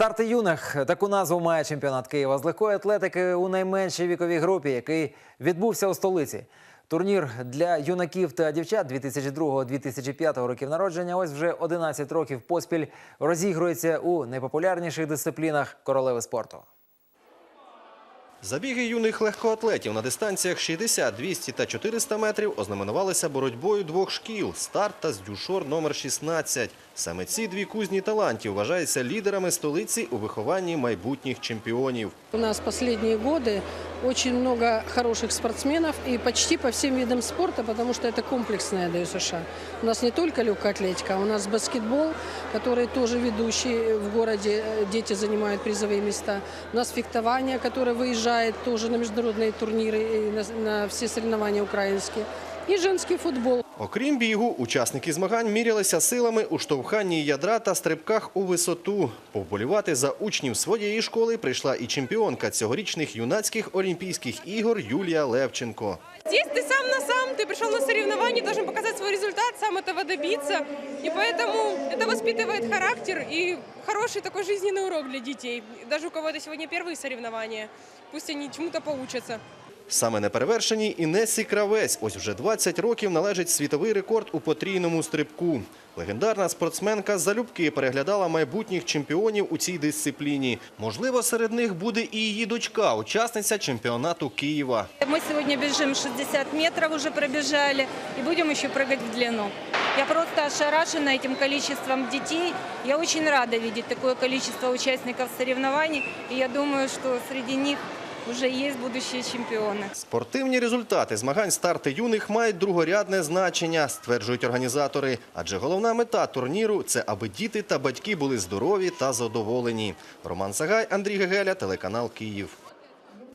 Старти юних таку назву має чемпіонат Києва з легкої атлетики у найменшій віковій групі, який відбувся у столиці. Турнір для юнаків та дівчат 2002-2005 років народження. Ось вже 11 років поспіль розігрується у найпопулярніших дисциплінах королеви спорту. Забіги юних легкоатлетів на дистанціях 60, 200 та 400 метрів ознаменувалися боротьбою двох шкіл – «Старт» та «Здюшор» номер 16. Саме ці дві кузні талантів вважаються лідерами столиці у вихованні майбутніх чемпіонів. У нас последние годы очень много хороших спортсменов и почти по всем видам спорта, потому что это комплексная ДЮСШ. У нас не только легкая атлетика, у нас баскетбол, который тоже ведущий в городе, э, дети занимают призовые места. У нас фехтование, которое выезжает тоже на международные турниры и на, на все соревнования украинские. И женский футбол. Окрім бігу, учасники змагань мірялися силами у штовханні ядра та стрибках у висоту. Повболівати за учнів своєї школи прийшла і чемпіонка цьогорічних юнацьких олімпійських ігор Юлія Левченко. Здесь ты сам на сам, ты пришел на соревнования, должен показать свой результат, сам этого добиться. И поэтому это воспитывает характер и хороший такой жизненный урок для детей. Даже у кого это сегодня первые соревнования, пусть они чему-то поучатся. Саме неперевершеній Інесі Кравець ось вже 20 років належить світовий рекорд у потрійному стрибку. Легендарна спортсменка залюбки переглядала майбутніх чемпіонів у цій дисципліні. Можливо, серед них буде і її дочка, учасниця чемпіонату Києва. Мы сегодня бежим 60 метров уже пробежали и будем еще прыгать в длину. Я просто ошарашена этим количеством детей. Я очень рада видеть такое количество участников соревнований. И я думаю, что среди них уже есть будущие чемпионы. Спортивні результати змагань старти юних мають другорядне значення, стверджують організатори. Адже головна мета турніру це аби діти та батьки були здорові та задоволені. Роман Сагай, Андрій Гегеля, телеканал Київ.